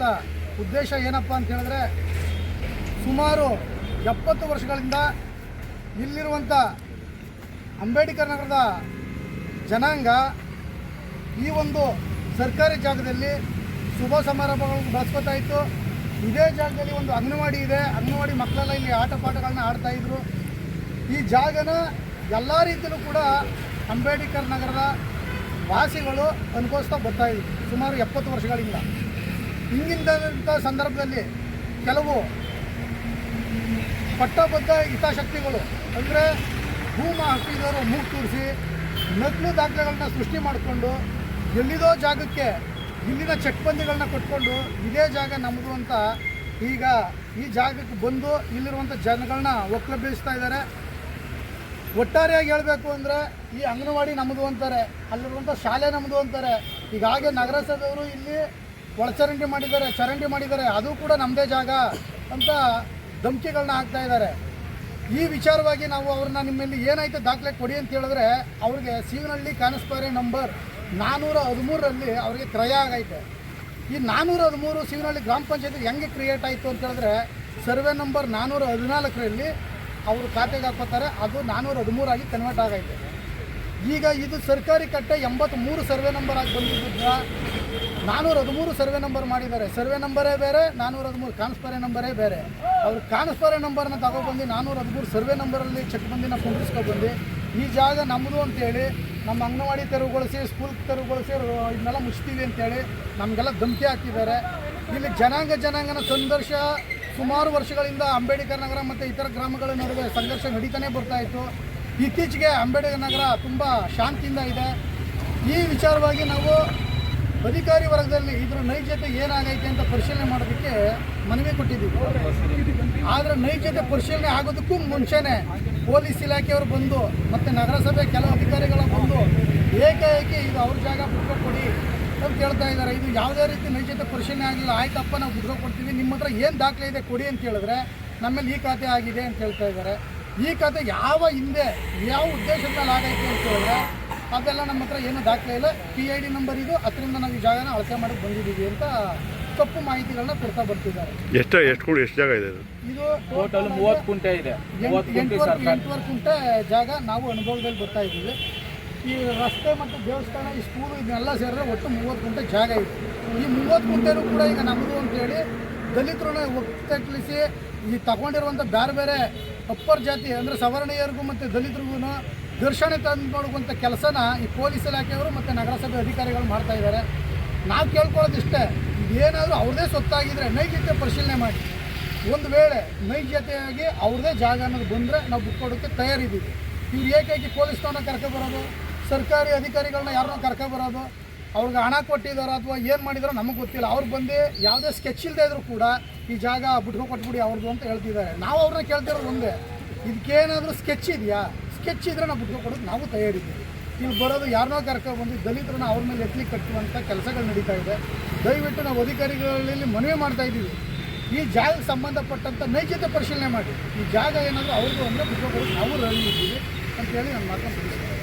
ಮಾಡಿರುವಂಥ ಉದ್ದೇಶ ಏನಪ್ಪ ಅಂತ ಹೇಳಿದ್ರೆ ಸುಮಾರು ಎಪ್ಪತ್ತು ವರ್ಷಗಳಿಂದ ಇಲ್ಲಿರುವಂಥ ಅಂಬೇಡ್ಕರ್ ನಗರದ ಜನಾಂಗ ಈ ಒಂದು ಸರ್ಕಾರಿ ಜಾಗದಲ್ಲಿ ಶುಭ ಸಮಾರಂಭಗಳನ್ನು ಬಳಸ್ಕೊತಾ ಇತ್ತು. ಇದೇ ಜಾಗದಲ್ಲಿ ಒಂದು ಅಂಗನವಾಡಿ ಇದೆ. ಅಂಗನವಾಡಿ ಮಕ್ಕಳೆಲ್ಲ ಇಲ್ಲಿ ಆಟ ಪಾಠಗಳನ್ನ ಆಡ್ತಾಯಿದ್ರು ಈ ಜಾಗನ ಎಲ್ಲ ರೀತಿಯಲ್ಲೂ ಕೂಡ ಅಂಬೇಡ್ಕರ್ ನಗರದ ವಾಸಿಗಳು ಅನುಭವಿಸ್ತಾ ಬರ್ತಾ ಇದ್ರು. ಸುಮಾರು ಎಪ್ಪತ್ತು ವರ್ಷಗಳಿಂದ. ಹಿಂಗಿಂದಂಥ ಸಂದರ್ಭದಲ್ಲಿ ಕೆಲವು ಪಟ್ಟಬದ್ಧ ಹಿತಾಶಕ್ತಿಗಳು ಅಂದರೆ ಭೂಮ ಹಕ್ಕಿದವರು ಮೂಗು ತೂರಿಸಿ ನಕಲು ದಾಖಲೆಗಳನ್ನ ಸೃಷ್ಟಿ ಮಾಡಿಕೊಂಡು ಎಲ್ಲಿದೋ ಜಾಗಕ್ಕೆ ಇಲ್ಲಿನ ಚಟ್ಬಂದಿಗಳನ್ನ ಕೊಟ್ಕೊಂಡು ಇದೇ ಜಾಗ ನಮ್ಮದು ಅಂತ ಈಗ ಈ ಜಾಗಕ್ಕೆ ಬಂದು ಇಲ್ಲಿರುವಂಥ ಜನಗಳನ್ನ ಒಕ್ಕಲಬ್ಬಿಸ್ತಾ ಇದ್ದಾರೆ. ಒಟ್ಟಾರೆಯಾಗಿ ಹೇಳಬೇಕು ಅಂದರೆ ಈ ಅಂಗನವಾಡಿ ನಮ್ಮದು ಅಂತಾರೆ ಅಲ್ಲಿರುವಂಥ ಶಾಲೆ ನಮ್ಮದು ಅಂತಾರೆ. ಈಗ ಹಾಗೆ ನಗರಸಭೆಯವರು ಇಲ್ಲಿ ಒಳಚರಂಡಿ ಮಾಡಿದ್ದಾರೆ, ಚರಂಡಿ ಮಾಡಿದ್ದಾರೆ, ಅದು ಕೂಡ ನಮ್ಮದೇ ಜಾಗ ಅಂತ ಧಮಕಿಗಳನ್ನ ಹಾಕ್ತಾ ಇದ್ದಾರೆ. ಈ ವಿಚಾರವಾಗಿ ನಾವು ಅವ್ರನ್ನ ನಿಮ್ಮಲ್ಲಿ ಏನಾಯ್ತು ದಾಖಲೆ ಕೊಡಿ ಅಂತ ಹೇಳಿದ್ರೆ, ಅವ್ರಿಗೆ ಸೀವನಹಳ್ಳಿ ಕಾನಸ್ಪಾರಿ ನಂಬರ್ ನಾನ್ನೂರ ಹದಿಮೂರರಲ್ಲಿ ಅವರಿಗೆ ಕ್ರಯ ಆಗೈತೆ. ಈ ನಾನ್ನೂರ ಹದಿಮೂರು ಸೀವನಹಳ್ಳಿ ಗ್ರಾಮ ಪಂಚಾಯತಿ ಹೆಂಗೆ ಕ್ರಿಯೇಟ್ ಆಯಿತು ಅಂತ ಹೇಳಿದ್ರೆ, ಸರ್ವೆ ನಂಬರ್ ನಾನ್ನೂರ ಹದಿನಾಲ್ಕರಲ್ಲಿ ಅವರು ಖಾತೆಗೆ ಹಾಕೋತಾರೆ ಅದು ನಾನ್ನೂರ ಹದಿಮೂರಾಗಿ ಕನ್ವರ್ಟ್ ಆಗೈತೆ. ಈಗ ಇದು ಸರ್ಕಾರಿ ಕಟ್ಟೆ ಎಂಬತ್ತ್ಮೂರು ಸರ್ವೆ ನಂಬರ್ ಆಗಿ ಬಂದಿದ್ದ ನಾನ್ನೂರ ಹದಿಮೂರು ಸರ್ವೆ ನಂಬರ್ ಮಾಡಿದ್ದಾರೆ. ಸರ್ವೆ ನಂಬರೇ ಬೇರೆ ನಾನ್ನೂರ ಹದಿಮೂರು ಕಾನ್ಸ್ಪರೆ ನಂಬರೇ ಬೇರೆ. ಅವ್ರು ಕಾನ್ಸ್ಪರೆ ನಂಬರ್ನ ತಗೊಬಂದು ನಾನ್ನೂರ ಹದಿಮೂರು ಸರ್ವೆ ನಂಬರಲ್ಲಿ ಚೆಕ್ ಬಂದಿನ ಕುಂಡಿಸ್ಕೊಬಂದು ಈ ಜಾಗ ನಮ್ಮದು ಅಂತೇಳಿ, ನಮ್ಮ ಅಂಗನವಾಡಿ ತೆರವುಗೊಳಿಸಿ ಸ್ಕೂಲ್ ತೆರವುಗೊಳಿಸಿ ಇದನ್ನೆಲ್ಲ ಮುಚ್ತೀವಿ ಅಂತೇಳಿ ನಮಗೆಲ್ಲ ಧಮಕಿ ಹಾಕಿದ್ದಾರೆ. ಇಲ್ಲಿ ಜನಾಂಗ ಜನಾಂಗನ ಸಂಘರ್ಷ ಸುಮಾರು ವರ್ಷಗಳಿಂದ ಅಂಬೇಡ್ಕರ್ ನಗರ ಮತ್ತು ಇತರ ಗ್ರಾಮಗಳ ನಡುವೆ ಸಂಘರ್ಷ ನಡೀತಾನೆ ಬರ್ತಾ ಇತ್ತು. ಇತ್ತೀಚೆಗೆ ಅಂಬೇಡ್ಕರ್ ನಗರ ತುಂಬ ಶಾಂತಿಯಿಂದ ಇದೆ. ಈ ವಿಚಾರವಾಗಿ ನಾವು ಅಧಿಕಾರಿ ವರ್ಗದಲ್ಲಿ ಇದ್ರ ನೈಜತೆ ಏನಾಗೈತೆ ಅಂತ ಪರಿಶೀಲನೆ ಮಾಡೋದಕ್ಕೆ ಮನವಿ ಕೊಟ್ಟಿದ್ದೀವಿ. ಆದರೆ ನೈಜತೆ ಪರಿಶೀಲನೆ ಆಗೋದಕ್ಕೂ ಮುಂಚೆನೆ ಪೊಲೀಸ್ ಇಲಾಖೆಯವರು ಬಂದು ಮತ್ತು ನಗರಸಭೆ ಕೆಲವು ಅಧಿಕಾರಿಗಳ ಬಂದು ಏಕಾಏಕಿ ಇದು ಅವ್ರ ಜಾಗ ಬಿಟ್ಕೊ ಕೊಡಿ ಅಂತ ಕೇಳ್ತಾ ಇದ್ದಾರೆ. ಇದು ಯಾವುದೇ ರೀತಿ ನೈಜತೆ ಪರಿಶೀಲನೆ ಆಗಿಲ್ಲ, ಆಯ್ತಪ್ಪ, ನಾವು ಬಿಟ್ಕೊಡ್ತೀವಿ ನಿಮ್ಮ ಹತ್ರ ಏನು ದಾಖಲೆ ಇದೆ ಕೊಡಿ ಅಂತ ಹೇಳಿದ್ರೆ ನಮ್ಮಲ್ಲಿ ಈ ಖಾತೆ ಆಗಿದೆ ಅಂತ ಹೇಳ್ತಾ ಇದ್ದಾರೆ. ಈ ಕತೆ ಯಾವ ಹಿಂದೆ ಯಾವ ಉದ್ದೇಶದ ಮೇಲೆ ಆಗೈತೆ ಅಂತ ಹೇಳಿದ್ರೆ ಅದೆಲ್ಲ ನಮ್ಮ ಹತ್ರ ಏನು ದಾಖಲೆ ಇಲ್ಲ. ಪಿ ಐ ಡಿ ನಂಬರ್ ಇದು ಅದರಿಂದ ನಾವು ಈ ಜಾಗನ ಅಳತೆ ಮಾಡಕ್ಕೆ ಬಂದಿದ್ದೀವಿ ಅಂತ ತಪ್ಪು ಮಾಹಿತಿಗಳನ್ನ ಕೊಡ್ತಾ ಬರ್ತಿದ್ದಾರೆ. ಎಷ್ಟು ಎಷ್ಟು ಕೂಡ ಎಷ್ಟು ಜಾಗ ಇದೆ ಇದು ಟೋಟಲ್ ಮೂವತ್ತು ಕುಂಟೆ ಇದೆ. ಎಂಟುವರೆ ಕುಂಟೆ ಜಾಗ ನಾವು ಅನುಭವದಲ್ಲಿ ಬರ್ತಾ ಇದ್ದೀವಿ. ಈ ರಸ್ತೆ ಮತ್ತು ದೇವಸ್ಥಾನ ಈ ಸ್ಕೂಲು ಇದನ್ನೆಲ್ಲ ಸೇರಿದ್ರೆ ಒಟ್ಟು ಮೂವತ್ತು ಗುಂಟೆ ಜಾಗ ಇದೆ. ಈ ಮೂವತ್ತು ಕುಂಟೆನೂ ಕೂಡ ಈಗ ನಮ್ಮದು ಅಂತೇಳಿ ದಲಿತರನ್ನ ಒತ್ತಟ್ಲಿಸಿ ಈ ತಗೊಂಡಿರುವಂಥ ಬೇರೆ ಬೇರೆ ಅಪ್ಪರ್ ಜಾತಿ ಅಂದರೆ ಸವರ್ಣೀಯರಿಗೂ ಮತ್ತು ದಲಿತರಿಗೂ ಘರ್ಷಣೆ ತಂದು ಮಾಡುವಂಥ ಕೆಲಸನ ಈ ಪೊಲೀಸ್ ಇಲಾಖೆಯವರು ಮತ್ತು ನಗರಸಭೆ ಅಧಿಕಾರಿಗಳು ಮಾಡ್ತಾ ಇದ್ದಾರೆ. ನಾವು ಕೇಳ್ಕೊಳ್ಳೋದಿಷ್ಟೇ, ಇದೇನಾದರೂ ಅವ್ರದ್ದೇ ಸೊತ್ತಾಗಿದ್ದರೆ ನೈಜತೆ ಪರಿಶೀಲನೆ ಮಾಡಿ. ಒಂದು ವೇಳೆ ನೈಜತೆಯಾಗಿ ಅವ್ರದ್ದೇ ಜಾಗ ಅನ್ನೋದು ಬಂದರೆ ನಾವು ಬಿಟ್ಕೊಡೋಕ್ಕೆ ತಯಾರಿದ್ದೀವಿ. ಇವ್ರು ಏಕೈಕಿ ಪೊಲೀಸ್ನವ್ರನ್ನ ಕರ್ಕೊಬರೋದು ಸರ್ಕಾರಿ ಅಧಿಕಾರಿಗಳನ್ನ ಯಾರನ್ನೋ ಕರ್ಕೊಬರೋದು ಅವ್ರಿಗೆ ಹಣ ಕೊಟ್ಟಿದ್ದಾರೆ ಅಥವಾ ಏನು ಮಾಡಿದಾರೋ ನಮಗೆ ಗೊತ್ತಿಲ್ಲ. ಅವ್ರು ಬಂದು ಯಾವುದೇ ಸ್ಕೆಚ್ ಇಲ್ಲದೆ ಇದ್ರು ಕೂಡ ಈ ಜಾಗ ಬಿಟ್ಕೊ ಕೊಟ್ಬಿಡಿ ಅವ್ರದ್ದು ಅಂತ ಹೇಳ್ತಿದ್ದಾರೆ. ನಾವು ಅವ್ರನ್ನ ಕೇಳ್ತಿರೋ ಒಂದೇ. ಇದಕ್ಕೇನಾದರೂ ಸ್ಕೆಚ್ ಇದೆಯಾ? ಸ್ಕೆಚ್ ಇದ್ರೆ ನಾವು ಬಿಟ್ಕೊ ಕೊಡೋದು ನಾವು ತಯಾರಿದ್ದೀವಿ. ಇಲ್ಲಿ ಬರೋದು ಯಾರನ್ನೋ ಕರ್ಕೊಬಂದು ದಲಿತರನ್ನ ಅವ್ರ ಮೇಲೆ ಎತ್ತಲಿ ಕಟ್ಟುವಂಥ ಕೆಲಸಗಳು ನಡೀತಾ ಇದೆ. ದಯವಿಟ್ಟು ನಾವು ಅಧಿಕಾರಿಗಳಲ್ಲಿ ಮನವಿ ಮಾಡ್ತಾ ಇದ್ದೀವಿ. ಈ ಜಾಗಕ್ಕೆ ಸಂಬಂಧಪಟ್ಟಂಥ ನೈಜತೆ ಪರಿಶೀಲನೆ ಮಾಡಿ. ಈ ಜಾಗ ಏನಾದರೂ ಅವ್ರಿಗೂ ಅಂದರೆ ಬಿಟ್ಕೊಡೋದು ನಾವು ರೆಡಿ ಇದ್ದೀವಿ ಅಂತೇಳಿ ನಾನು ಮಾತನ್ನು ತಿಳಿಸ್ತೀನಿ